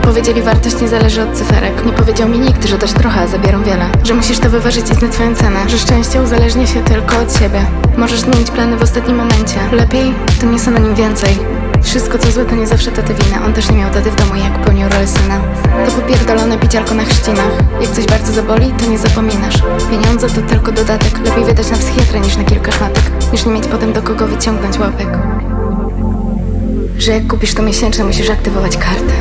Powiedzieli, wartość nie zależy od cyferek. Nie powiedział mi nikt, że dać trochę, a zabieram wiele. Że musisz to wyważyć i znać twoją cenę. Że szczęście uzależnia się tylko od siebie. Możesz zmienić plany w ostatnim momencie. Lepiej to nie synonim więcej. Wszystko co złe to nie zawsze taty wina. On też nie miał taty w domu, jak pełnił rolę syna. To popierdolone piciarko na chrzcinach. Jak coś bardzo zaboli, to nie zapominasz. Pieniądze to tylko dodatek. Lepiej wydać na psychiatrę niż na kilka szmatek. Niż nie mieć potem do kogo wyciągnąć łapek. Że jak kupisz to miesięczne, musisz aktywować kartę.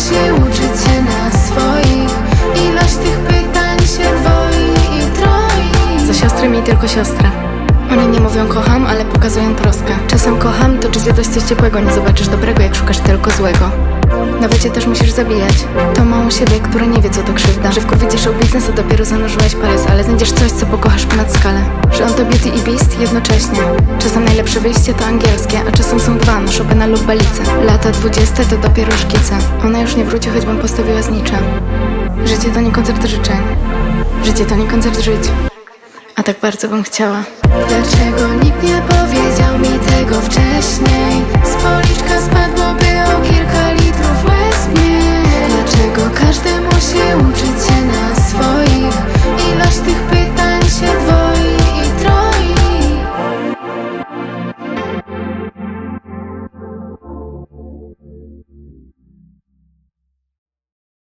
Musi uczyć się na swoich? Ilość tych pytań się dwoi i troi. Za siostry mi tylko siostra. Oni nie mówią kocham, ale pokazują troskę. Czasem kocham, to czy zjadłeś coś ciepłego, nie zobaczysz dobrego, jak szukasz tylko złego. Na wycie też musisz zabijać. To małą siebie, która nie wie co to krzywda. Że w kurwicie show biznesu dopiero zanurzyłeś palec Ale znajdziesz coś, co pokochasz ponad skalę. Że on to beauty i beast? Jednocześnie. Czasem najlepsze wyjście to angielskie A czasem są dwa, no Chopina lub Balice Lata dwudzieste to dopiero szkice. Ona już nie wróci, choćbym postawiła z niczym. Życie to nie koncert życzeń. Życie to nie koncert żyć A tak bardzo bym chciała Dlaczego nikt nie powiedział mi tego wcześniej?